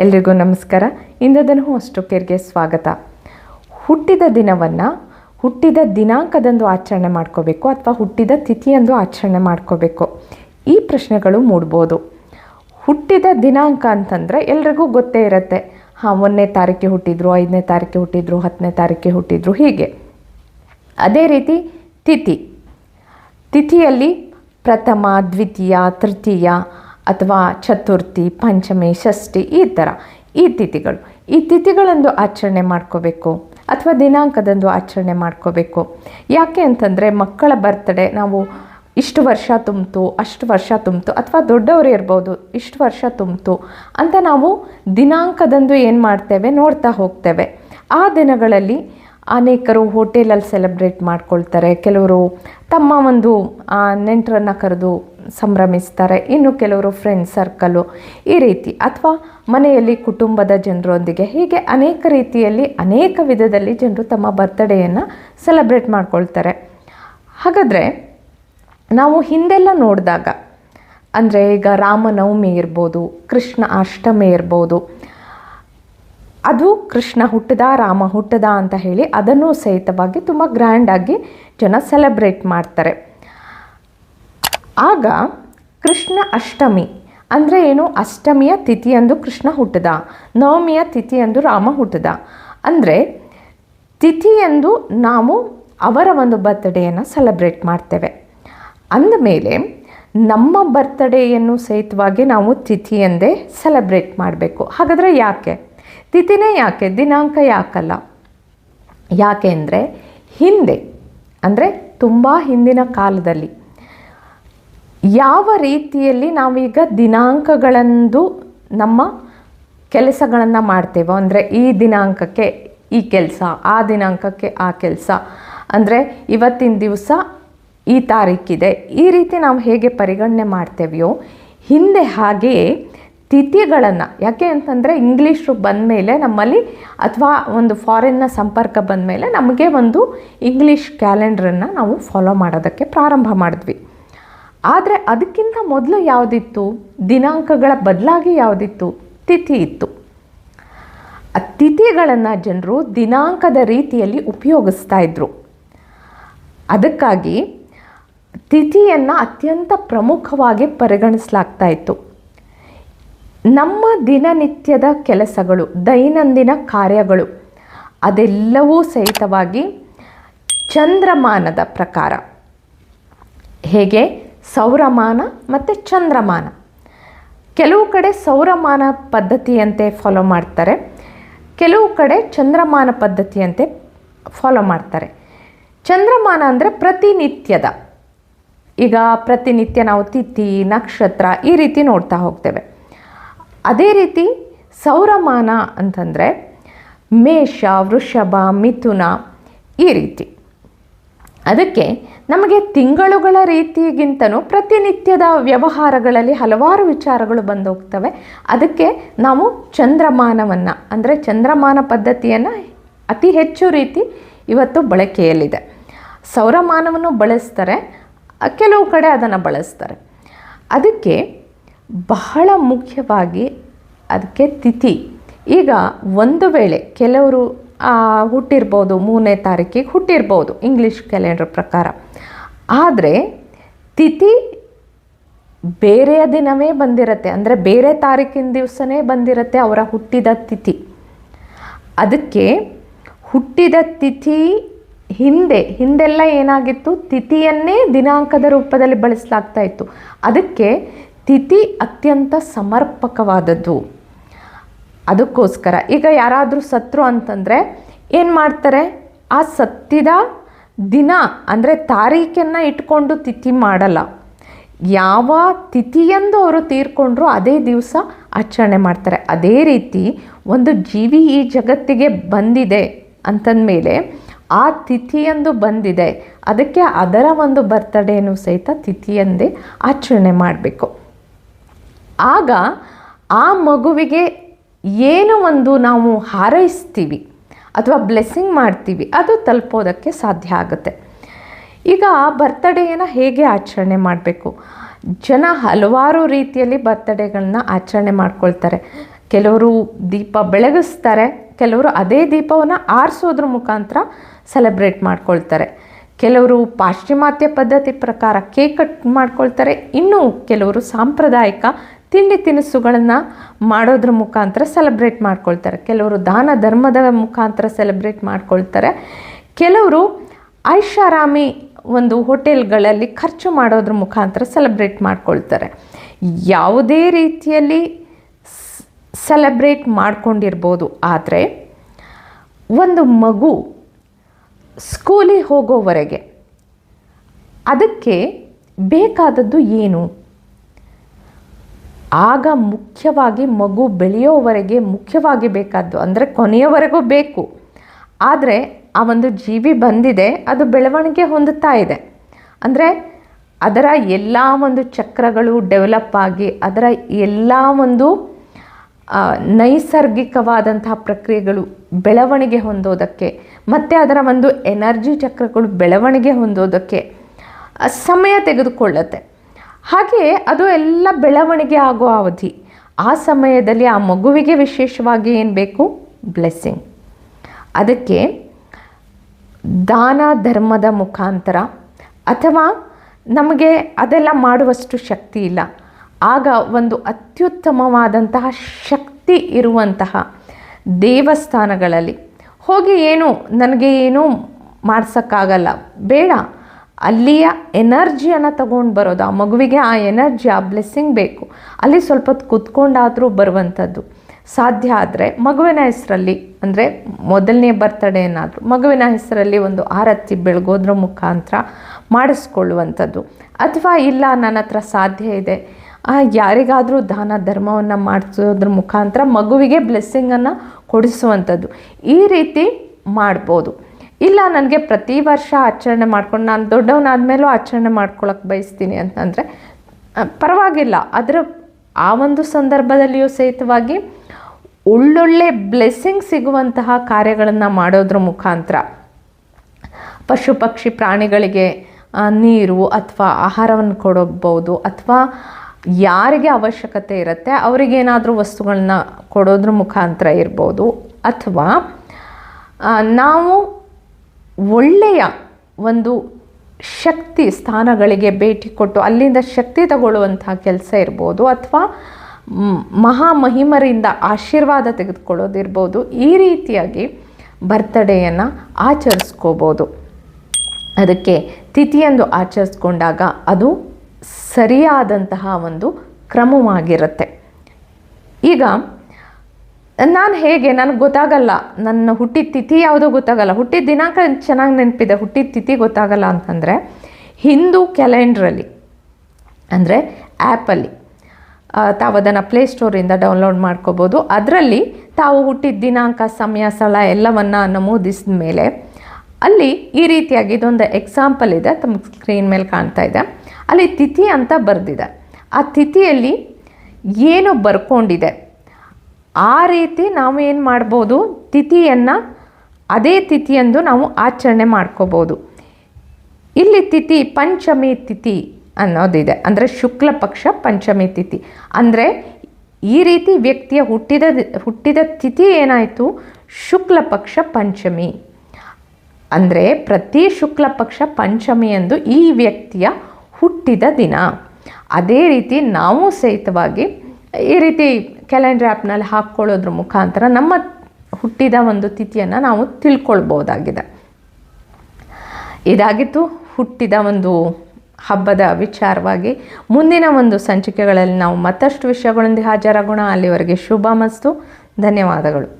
ಎಲ್ರಿಗೂ ನಮಸ್ಕಾರ. ಇಂದದನ್ನು ಅಷ್ಟು ಕೇರ್ಗೆ ಸ್ವಾಗತ. ಹುಟ್ಟಿದ ದಿನವನ್ನು ಹುಟ್ಟಿದ ದಿನಾಂಕದಂದು ಆಚರಣೆ ಮಾಡ್ಕೋಬೇಕು ಅಥವಾ ಹುಟ್ಟಿದ ತಿಥಿಯಂದು ಆಚರಣೆ ಮಾಡ್ಕೋಬೇಕು. ಈ ಪ್ರಶ್ನೆಗಳು ಮೂಡ್ಬೋದು. ಹುಟ್ಟಿದ ದಿನಾಂಕ ಅಂತಂದರೆ ಎಲ್ರಿಗೂ ಗೊತ್ತೇ ಇರುತ್ತೆ. ಹಾಂ, ಒಂದನೇ ತಾರೀಕಿಗೆ ಹುಟ್ಟಿದ್ರು, ಐದನೇ ತಾರೀಕಿಗೆ ಹುಟ್ಟಿದ್ರು, ಹತ್ತನೇ ತಾರೀಕಿಗೆ ಹುಟ್ಟಿದ್ರು, ಹೀಗೆ. ಅದೇ ರೀತಿ ತಿಥಿ. ತಿಥಿಯಲ್ಲಿ ಪ್ರಥಮ, ದ್ವಿತೀಯ, ತೃತೀಯ ಅಥವಾ ಚತುರ್ಥಿ, ಪಂಚಮಿ, ಷಷ್ಠಿ ಈ ಥರ ಈ ತಿಥಿಗಳು. ಈ ತಿಥಿಗಳಂದು ಆಚರಣೆ ಮಾಡ್ಕೋಬೇಕು ಅಥವಾ ದಿನಾಂಕದಂದು ಆಚರಣೆ ಮಾಡ್ಕೋಬೇಕು. ಯಾಕೆ ಅಂತಂದರೆ ಮಕ್ಕಳ ಬರ್ತಡೇ ನಾವು ಇಷ್ಟು ವರ್ಷ ತುಂಬಿತು, ಅಷ್ಟು ವರ್ಷ ತುಂಬಿತು ಅಥವಾ ದೊಡ್ಡವರು ಇರ್ಬೋದು, ಇಷ್ಟು ವರ್ಷ ತುಂಬಿತು ಅಂತ ನಾವು ದಿನಾಂಕದಂದು ಏನು ಮಾಡ್ತೇವೆ ನೋಡ್ತಾ ಹೋಗ್ತೇವೆ. ಆ ದಿನಗಳಲ್ಲಿ ಅನೇಕರು ಹೋಟೆಲಲ್ಲಿ ಸೆಲೆಬ್ರೇಟ್ ಮಾಡ್ಕೊಳ್ತಾರೆ. ಕೆಲವರು ತಮ್ಮ ಒಂದು ನೆಂಟರನ್ನು ಕರೆದು ಸಂಭ್ರಮಿಸ್ತಾರೆ. ಇನ್ನು ಕೆಲವರು ಫ್ರೆಂಡ್ ಸರ್ಕಲು ಈ ರೀತಿ ಅಥವಾ ಮನೆಯಲ್ಲಿ ಕುಟುಂಬದ ಜನರೊಂದಿಗೆ ಹೀಗೆ ಅನೇಕ ರೀತಿಯಲ್ಲಿ ಅನೇಕ ವಿಧದಲ್ಲಿ ಜನರು ತಮ್ಮ ಬರ್ತ್ಡೇಯನ್ನು ಸೆಲೆಬ್ರೇಟ್ ಮಾಡ್ಕೊಳ್ತಾರೆ. ಹಾಗಾದರೆ ನಾವು ಹಿಂದೆಲ್ಲ ನೋಡಿದಾಗ, ಅಂದರೆ ಈಗ ರಾಮನವಮಿ ಇರ್ಬೋದು, ಕೃಷ್ಣ ಅಷ್ಟಮಿ ಇರ್ಬೋದು, ಅದು ಕೃಷ್ಣ ಹುಟ್ಟದ, ರಾಮ ಹುಟ್ಟದ ಅಂತ ಹೇಳಿ ಅದನ್ನು ಸಹಿತವಾಗಿ ತುಂಬ ಗ್ರ್ಯಾಂಡಾಗಿ ಜನ ಸೆಲೆಬ್ರೇಟ್ ಮಾಡ್ತಾರೆ. ಆಗ ಕೃಷ್ಣ ಅಷ್ಟಮಿ ಅಂದರೆ ಏನು? ಅಷ್ಟಮಿಯ ತಿಥಿಯಂದು ಕೃಷ್ಣ ಹುಟ್ಟಿದ, ನವಮಿಯ ತಿಥಿಯಂದು ರಾಮ ಹುಟ್ಟಿದ. ಅಂದರೆ ತಿಥಿಯಂದು ನಾವು ಅವರ ಒಂದು ಬರ್ತ್ಡೇಯನ್ನು ಸೆಲೆಬ್ರೇಟ್ ಮಾಡ್ತೇವೆ. ಅಂದಮೇಲೆ ನಮ್ಮ ಬರ್ತ್ಡೇಯನ್ನು ಸಹಿತವಾಗಿ ನಾವು ತಿಥಿಯಂದೇ ಸೆಲೆಬ್ರೇಟ್ ಮಾಡಬೇಕು. ಹಾಗಾದರೆ ಯಾಕೆ? ತಿಥಿನೇ ಯಾಕೆ? ದಿನಾಂಕ ಯಾಕಲ್ಲ? ಯಾಕೆ ಅಂದರೆ ಹಿಂದೆ, ಅಂದರೆ ತುಂಬ ಹಿಂದಿನ ಕಾಲದಲ್ಲಿ ಯಾವ ರೀತಿಯಲ್ಲಿ ನಾವೀಗ ದಿನಾಂಕಗಳಂದು ನಮ್ಮ ಕೆಲಸಗಳನ್ನು ಮಾಡ್ತೇವೋ, ಅಂದರೆ ಈ ದಿನಾಂಕಕ್ಕೆ ಈ ಕೆಲಸ, ಆ ದಿನಾಂಕಕ್ಕೆ ಆ ಕೆಲಸ, ಅಂದರೆ ಇವತ್ತಿನ ದಿವಸ ಈ ತಾರೀಕಿದೆ, ಈ ರೀತಿ ನಾವು ಹೇಗೆ ಪರಿಗಣನೆ ಮಾಡ್ತೇವೆಯೋ, ಹಿಂದೆ ಹಾಗೆಯೇ ತಿಥಿಗಳನ್ನು, ಯಾಕೆ ಅಂತಂದರೆ ಇಂಗ್ಲೀಷು ಬಂದಮೇಲೆ ನಮ್ಮಲ್ಲಿ ಅಥವಾ ಒಂದು ಫಾರಿನ್ನ ಸಂಪರ್ಕ ಬಂದಮೇಲೆ ನಮಗೆ ಒಂದು ಇಂಗ್ಲೀಷ್ ಕ್ಯಾಲೆಂಡ್ರನ್ನು ನಾವು ಫಾಲೋ ಮಾಡೋದಕ್ಕೆ ಪ್ರಾರಂಭ ಮಾಡಿದ್ವಿ. ಆದರೆ ಅದಕ್ಕಿಂತ ಮೊದಲು ಯಾವುದಿತ್ತು? ದಿನಾಂಕಗಳ ಬದಲಾಗಿ ಯಾವುದಿತ್ತು? ತಿಥಿ ಇತ್ತು. ಆ ತಿಥಿಗಳನ್ನು ಜನರು ದಿನಾಂಕದ ರೀತಿಯಲ್ಲಿ ಉಪಯೋಗಿಸ್ತಾ ಇದ್ರು. ಅದಕ್ಕಾಗಿ ತಿಥಿಯನ್ನು ಅತ್ಯಂತ ಪ್ರಮುಖವಾಗಿ ಪರಿಗಣಿಸಲಾಗ್ತಾ ಇತ್ತು. ನಮ್ಮ ದಿನನಿತ್ಯದ ಕೆಲಸಗಳು, ದೈನಂದಿನ ಕಾರ್ಯಗಳು, ಅದೆಲ್ಲವೂ ಸಹಿತವಾಗಿ ಚಂದ್ರಮಾನದ ಪ್ರಕಾರ. ಹೇಗೆ? ಸೌರಮಾನ ಮತ್ತು ಚಂದ್ರಮಾನ. ಕೆಲವು ಕಡೆ ಸೌರಮಾನ ಪದ್ಧತಿಯಂತೆ ಫಾಲೋ ಮಾಡ್ತಾರೆ. ಕೆಲವು ಕಡೆ ಚಂದ್ರಮಾನ ಪದ್ಧತಿಯಂತೆ ಫಾಲೋ ಮಾಡ್ತಾರೆ. ಚಂದ್ರಮಾನ ಅಂದರೆ ಪ್ರತಿನಿತ್ಯದ. ಈಗ ಪ್ರತಿನಿತ್ಯ ನಾವು ತಿಥಿ, ನಕ್ಷತ್ರ ಈ ರೀತಿ ನೋಡ್ತಾ ಹೋಗ್ತೇವೆ. ಅದೇ ರೀತಿ ಸೌರಮಾನ ಅಂತಂದರೆ ಮೇಷ, ವೃಷಭ, ಮಿಥುನ ಈ ರೀತಿ. ಅದಕ್ಕೆ ನಮಗೆ ತಿಂಗಳುಗಳ ರೀತಿಗಿಂತನೂ ಪ್ರತಿನಿತ್ಯದ ವ್ಯವಹಾರಗಳಲ್ಲಿ ಹಲವಾರು ವಿಚಾರಗಳು ಬಂದೋಗ್ತವೆ. ಅದಕ್ಕೆ ನಾವು ಚಂದ್ರಮಾನವನ್ನು, ಅಂದರೆ ಚಂದ್ರಮಾನ ಪದ್ಧತಿಯನ್ನು ಅತಿ ಹೆಚ್ಚು ರೀತಿ ಇವತ್ತು ಬಳಕೆಯಲ್ಲಿದೆ. ಸೌರಮಾನವನ್ನು ಬಳಸ್ತಾರೆ, ಕೆಲವು ಕಡೆ ಅದನ್ನು ಬಳಸ್ತಾರೆ. ಅದಕ್ಕೆ ಬಹಳ ಮುಖ್ಯವಾಗಿ ಅದಕ್ಕೆ ತಿಥಿ. ಈಗ ಒಂದು ವೇಳೆ ಕೆಲವರು ಹುಟ್ಟಿರ್ಬೋದು, ಮೂರನೇ ತಾರೀಕಿಗೆ ಹುಟ್ಟಿರ್ಬೋದು ಇಂಗ್ಲೀಷ್ ಕ್ಯಾಲೆಂಡರ್ ಪ್ರಕಾರ. ಆದರೆ, ತಿಥಿ ಬೇರೆಯ ದಿನವೇ ಬಂದಿರತ್ತೆ. ಅಂದರೆ ಬೇರೆ ತಾರೀಕಿನ ದಿವಸನೇ ಬಂದಿರತ್ತೆ ಅವರ ಹುಟ್ಟಿದ ತಿಥಿ. ಅದಕ್ಕೆ ಹುಟ್ಟಿದ ತಿಥಿ ಹಿಂದೆ, ಹಿಂದೆಲ್ಲ ಏನಾಗಿತ್ತು? ತಿಥಿಯನ್ನೇ ದಿನಾಂಕದ ರೂಪದಲ್ಲಿ ಬಳಸಲಾಗ್ತಾ ಇತ್ತು. ಅದಕ್ಕೆ ತಿಥಿ ಅತ್ಯಂತ ಸಮರ್ಪಕವಾದದ್ದು. ಅದಕ್ಕೋಸ್ಕರ. ಈಗ ಯಾರಾದರೂ ಸತ್ರು ಅಂತಂದರೆ ಏನು ಮಾಡ್ತಾರೆ? ಆ ಸತ್ತಿದ ದಿನ ಅಂದರೆ ತಾರೀಖನ್ನು ಇಟ್ಕೊಂಡು ತಿಥಿ ಮಾಡಲ್ಲ. ಯಾವ ತಿಥಿಯಂದು ಅವರು ತೀರ್ಕೊಂಡ್ರು ಅದೇ ದಿವಸ ಆಚರಣೆ ಮಾಡ್ತಾರೆ. ಅದೇ ರೀತಿ ಒಂದು ಜೀವಿ ಈ ಜಗತ್ತಿಗೆ ಬಂದಿದೆ ಅಂತಂದಮೇಲೆ ಆ ತಿಥಿಯಂದು ಬಂದಿದೆ. ಅದಕ್ಕೆ ಅದರ ಒಂದು ಬರ್ತಡೇನು ಸಹಿತ ತಿಥಿಯಂದೇ ಆಚರಣೆ ಮಾಡಬೇಕು. ಆಗ ಆ ಮಗುವಿಗೆ ಏನು ಒಂದು ನಾವು ಹಾರೈಸ್ತೀವಿ ಅಥವಾ ಬ್ಲೆಸ್ಸಿಂಗ್ ಮಾಡ್ತೀವಿ, ಅದು ತಲುಪೋದಕ್ಕೆ ಸಾಧ್ಯ ಆಗುತ್ತೆ. ಈಗ ಬರ್ತಡೇಯನ್ನು ಹೇಗೆ ಆಚರಣೆ ಮಾಡಬೇಕು? ಜನ ಹಲವಾರು ರೀತಿಯಲ್ಲಿ ಬರ್ತಡೇಗಳನ್ನ ಆಚರಣೆ ಮಾಡ್ಕೊಳ್ತಾರೆ. ಕೆಲವರು ದೀಪ ಬೆಳಗಿಸ್ತಾರೆ, ಕೆಲವರು ಅದೇ ದೀಪವನ್ನು ಆರಿಸೋದ್ರ ಮುಖಾಂತರ ಸೆಲೆಬ್ರೇಟ್ ಮಾಡ್ಕೊಳ್ತಾರೆ. ಕೆಲವರು ಪಾಶ್ಚಿಮಾತ್ಯ ಪದ್ಧತಿ ಪ್ರಕಾರ ಕೇಕ್ ಕಟ್ ಮಾಡ್ಕೊಳ್ತಾರೆ. ಇನ್ನು ಕೆಲವರು ಸಾಂಪ್ರದಾಯಿಕ ತಿಂಡಿ ತಿನಿಸುಗಳನ್ನು ಮಾಡೋದ್ರ ಮುಖಾಂತರ ಸೆಲೆಬ್ರೇಟ್ ಮಾಡ್ಕೊಳ್ತಾರೆ. ಕೆಲವರು ದಾನ ಧರ್ಮದ ಮುಖಾಂತರ ಸೆಲೆಬ್ರೇಟ್ ಮಾಡ್ಕೊಳ್ತಾರೆ. ಕೆಲವರು ಐಷಾರಾಮಿ ಒಂದು ಹೋಟೆಲ್ಗಳಲ್ಲಿ ಖರ್ಚು ಮಾಡೋದ್ರ ಮುಖಾಂತರ ಸೆಲೆಬ್ರೇಟ್ ಮಾಡ್ಕೊಳ್ತಾರೆ. ಯಾವುದೇ ರೀತಿಯಲ್ಲಿ ಸೆಲೆಬ್ರೇಟ್ ಮಾಡ್ಕೊಂಡಿರ್ಬೋದು. ಆದರೆ ಒಂದು ಮಗು ಸ್ಕೂಲಿಗೆ ಹೋಗೋವರೆಗೆ. ಅದಕ್ಕೆ ಬೇಕಾದದ್ದು ಏನು? ಆಗ ಮುಖ್ಯವಾಗಿ ಮಗು ಬೆಳೆಯೋವರೆಗೆ ಮುಖ್ಯವಾಗಿ ಬೇಕಾದ್ದು, ಅಂದರೆ ಕೊನೆಯವರೆಗೂ ಬೇಕು. ಆದರೆ ಆ ಒಂದು ಜೀವಿ ಬಂದಿದೆ, ಅದು ಬೆಳವಣಿಗೆ ಹೊಂದುತ್ತಾ ಇದೆ. ಅಂದರೆ ಅದರ ಎಲ್ಲ ಒಂದು ಚಕ್ರಗಳು ಡೆವಲಪ್ ಆಗಿ, ಅದರ ಎಲ್ಲ ಒಂದು ನೈಸರ್ಗಿಕವಾದಂತಹ ಪ್ರಕ್ರಿಯೆಗಳು ಬೆಳವಣಿಗೆ ಹೊಂದೋದಕ್ಕೆ, ಮತ್ತು ಅದರ ಒಂದು ಎನರ್ಜಿ ಚಕ್ರಗಳು ಬೆಳವಣಿಗೆ ಹೊಂದೋದಕ್ಕೆ ಸಮಯ ತೆಗೆದುಕೊಳ್ಳುತ್ತೆ. ಹಾಗೆಯೇ ಅದು ಎಲ್ಲ ಬೆಳವಣಿಗೆ ಆಗೋ ಅವಧಿ. ಆ ಸಮಯದಲ್ಲಿ ಆ ಮಗುವಿಗೆ ವಿಶೇಷವಾಗಿ ಏನು ಬೇಕು? ಬ್ಲೆಸ್ಸಿಂಗ್. ಅದಕ್ಕೆ ದಾನ ಧರ್ಮದ ಮುಖಾಂತರ, ಅಥವಾ ನಮಗೆ ಅದೆಲ್ಲ ಮಾಡುವಷ್ಟು ಶಕ್ತಿ ಇಲ್ಲ. ಆಗ ಒಂದು ಅತ್ಯುತ್ತಮವಾದಂತಹ ಶಕ್ತಿ ಇರುವಂತಹ ದೇವಸ್ಥಾನಗಳಲ್ಲಿ. ಹೋಗಿ ಏನು, ನನಗೆ ಏನು ಮಾಡ್ಸೋಕ್ಕಾಗಲ್ಲ. ಬೇಡ. ಅಲ್ಲಿಯ ಎನರ್ಜಿಯನ್ನು ತಗೊಂಡು ಬರೋದು, ಆ ಮಗುವಿಗೆ ಆ ಎನರ್ಜಿ, ಆ ಬ್ಲೆಸ್ಸಿಂಗ್ ಬೇಕು. ಅಲ್ಲಿ ಸ್ವಲ್ಪ ಹೊತ್ತು ಕೂತ್ಕೊಂಡಾದರೂ ಬರುವಂಥದ್ದು. ಸಾಧ್ಯ ಆದರೆ ಮಗುವಿನ ಹೆಸರಲ್ಲಿ, ಅಂದರೆ ಮೊದಲನೇ ಬರ್ತಡೇ ಏನಾದರೂ ಮಗುವಿನ ಹೆಸರಲ್ಲಿ ಒಂದು ಆರತಿ ಬೆಳಗೋದ್ರ ಮುಖಾಂತರ ಮಾಡಿಸ್ಕೊಳ್ಳುವಂಥದ್ದು. ಅಥವಾ ಇಲ್ಲ, ನನ್ನ ಹತ್ರ ಸಾಧ್ಯ ಇದೆ ಯಾರಿಗಾದರೂ ದಾನ ಧರ್ಮವನ್ನು ಮಾಡಿಸೋದ್ರ ಮುಖಾಂತರ ಮಗುವಿಗೆ ಬ್ಲೆಸ್ಸಿಂಗನ್ನು ಕೊಡಿಸುವಂಥದ್ದು. ಈ ರೀತಿ ಮಾಡ್ಬೋದು. ಇಲ್ಲ, ನನಗೆ ಪ್ರತಿ ವರ್ಷ ಆಚರಣೆ ಮಾಡ್ಕೊಂಡು, ನಾನು ದೊಡ್ಡವನಾದ ಮೇಲೂ ಆಚರಣೆ ಮಾಡ್ಕೊಳಕ್ಕೆ ಬಯಸ್ತೀನಿ ಅಂತಂದರೆ ಪರವಾಗಿಲ್ಲ. ಅದರ ಆ ಒಂದು ಸಂದರ್ಭದಲ್ಲಿಯೂ ಸಹಿತವಾಗಿ ಒಳ್ಳೊಳ್ಳೆ ಬ್ಲೆಸ್ಸಿಂಗ್ ಸಿಗುವಂತಹ ಕಾರ್ಯಗಳನ್ನು ಮಾಡೋದ್ರ ಮುಖಾಂತರ ಪಶು ಪಕ್ಷಿ ಪ್ರಾಣಿಗಳಿಗೆ ನೀರು ಅಥವಾ ಆಹಾರವನ್ನು ಕೊಡಬಹುದು ಅಥವಾ ಯಾರಿಗೆ ಅವಶ್ಯಕತೆ ಇರುತ್ತೆ, ಅವರಿಗೇನಾದರೂ ವಸ್ತುಗಳನ್ನ ಕೊಡೋದ್ರ ಮುಖಾಂತರ ಇರ್ಬೋದು. ಅಥವಾ ನಾವು ಒಳ್ಳೆಯ ಒಂದು ಶಕ್ತಿ ಸ್ಥಾನಗಳಿಗೆ ಭೇಟಿ ಕೊಟ್ಟು ಅಲ್ಲಿಂದ ಶಕ್ತಿ ತಗೊಳ್ಳುವಂತಹ ಕೆಲಸ ಇರ್ಬೋದು. ಅಥವಾ ಮಹಾ ಮಹಿಮರಿಂದ ಆಶೀರ್ವಾದ ತೆಗೆದುಕೊಳ್ಳೋದಿರ್ಬೋದು. ಈ ರೀತಿಯಾಗಿ ಬರ್ತಡೇಯನ್ನು ಆಚರಿಸ್ಕೋಬೋದು. ಅದಕ್ಕೆ ತಿಥಿಯಂದು ಆಚರಿಸ್ಕೊಂಡಾಗ ಅದು ಸರಿಯಾದಂತಹ ಒಂದು ಕ್ರಮವಾಗಿರುತ್ತೆ. ಈಗ, ನಾನು ಹೇಗೆ, ನನಗೆ ಗೊತ್ತಾಗಲ್ಲ, ನನ್ನ ಹುಟ್ಟಿದ ತಿಥಿ ಯಾವುದೋ ಗೊತ್ತಾಗಲ್ಲ. ಹುಟ್ಟಿದ ದಿನಾಂಕ ಚೆನ್ನಾಗಿ ನೆನಪಿದೆ. ಹುಟ್ಟಿದ ತಿಥಿ ಗೊತ್ತಾಗಲ್ಲ ಅಂತಂದರೆ, ಹಿಂದೂ ಕ್ಯಾಲೆಂಡ್ರಲ್ಲಿ, ಅಂದರೆ ಆ್ಯಪಲ್ಲಿ ತಾವು ಅದನ್ನು ಪ್ಲೇಸ್ಟೋರಿಂದ ಡೌನ್ಲೋಡ್ ಮಾಡ್ಕೋಬೋದು. ಅದರಲ್ಲಿ ತಾವು ಹುಟ್ಟಿದ ದಿನಾಂಕ, ಸಮಯ, ಸ್ಥಳ ಎಲ್ಲವನ್ನು ನಮೂದಿಸಿದ ಮೇಲೆ ಅಲ್ಲಿ ಈ ರೀತಿಯಾಗಿ ಇದೊಂದು ಎಕ್ಸಾಂಪಲ್ ಇದೆ, ತಮ್ಮ ಸ್ಕ್ರೀನ್ ಮೇಲೆ ಕಾಣ್ತಾ ಇದೆ. ಅಲ್ಲಿ ತಿಥಿ ಅಂತ ಬರೆದಿದೆ. ಆ ತಿಥಿಯಲ್ಲಿ ಏನು ಬರ್ಕೊಂಡಿದೆ? ಆ ರೀತಿ ನಾವು ಏನು ಮಾಡ್ಬೋದು? ತಿಥಿಯನ್ನು ಅದೇ ತಿಥಿಯಂದು ನಾವು ಆಚರಣೆ ಮಾಡ್ಕೋಬೋದು. ಇಲ್ಲಿ ತಿಥಿ ಪಂಚಮಿ ತಿಥಿ ಅನ್ನೋದಿದೆ. ಅಂದರೆ ಶುಕ್ಲ ಪಕ್ಷ ಪಂಚಮಿ ತಿಥಿ. ಅಂದರೆ ಈ ರೀತಿ ವ್ಯಕ್ತಿಯ ಹುಟ್ಟಿದ ಹುಟ್ಟಿದ ತಿಥಿ ಏನಾಯಿತು? ಶುಕ್ಲ ಪಕ್ಷ ಪಂಚಮಿ. ಅಂದರೆ ಪ್ರತಿ ಶುಕ್ಲ ಪಕ್ಷ ಪಂಚಮಿಯಂದು ಈ ವ್ಯಕ್ತಿಯ ಹುಟ್ಟಿದ ದಿನ. ಅದೇ ರೀತಿ ನಾವು ಸಹಿತವಾಗಿ ಈ ರೀತಿ ಕ್ಯಾಲೆಂಡರ್ ಆ್ಯಪ್ನಲ್ಲಿ ಹಾಕ್ಕೊಳ್ಳೋದ್ರ ಮುಖಾಂತರ ನಮ್ಮ ಹುಟ್ಟಿದ ಒಂದು ತಿಥಿಯನ್ನು ನಾವು ತಿಳ್ಕೊಳ್ಬೋದಾಗಿದೆ ಇದಾಗಿತ್ತು ಹುಟ್ಟಿದ ಒಂದು ಹಬ್ಬದ ವಿಚಾರವಾಗಿ. ಮುಂದಿನ ಒಂದು ಸಂಚಿಕೆಗಳಲ್ಲಿ ನಾವು ಮತ್ತಷ್ಟು ವಿಷಯಗಳೊಂದಿಗೆ ಹಾಜರಾಗೋಣ. ಅಲ್ಲಿವರೆಗೆ ಶುಭ ಮಸ್ತು. ಧನ್ಯವಾದಗಳು.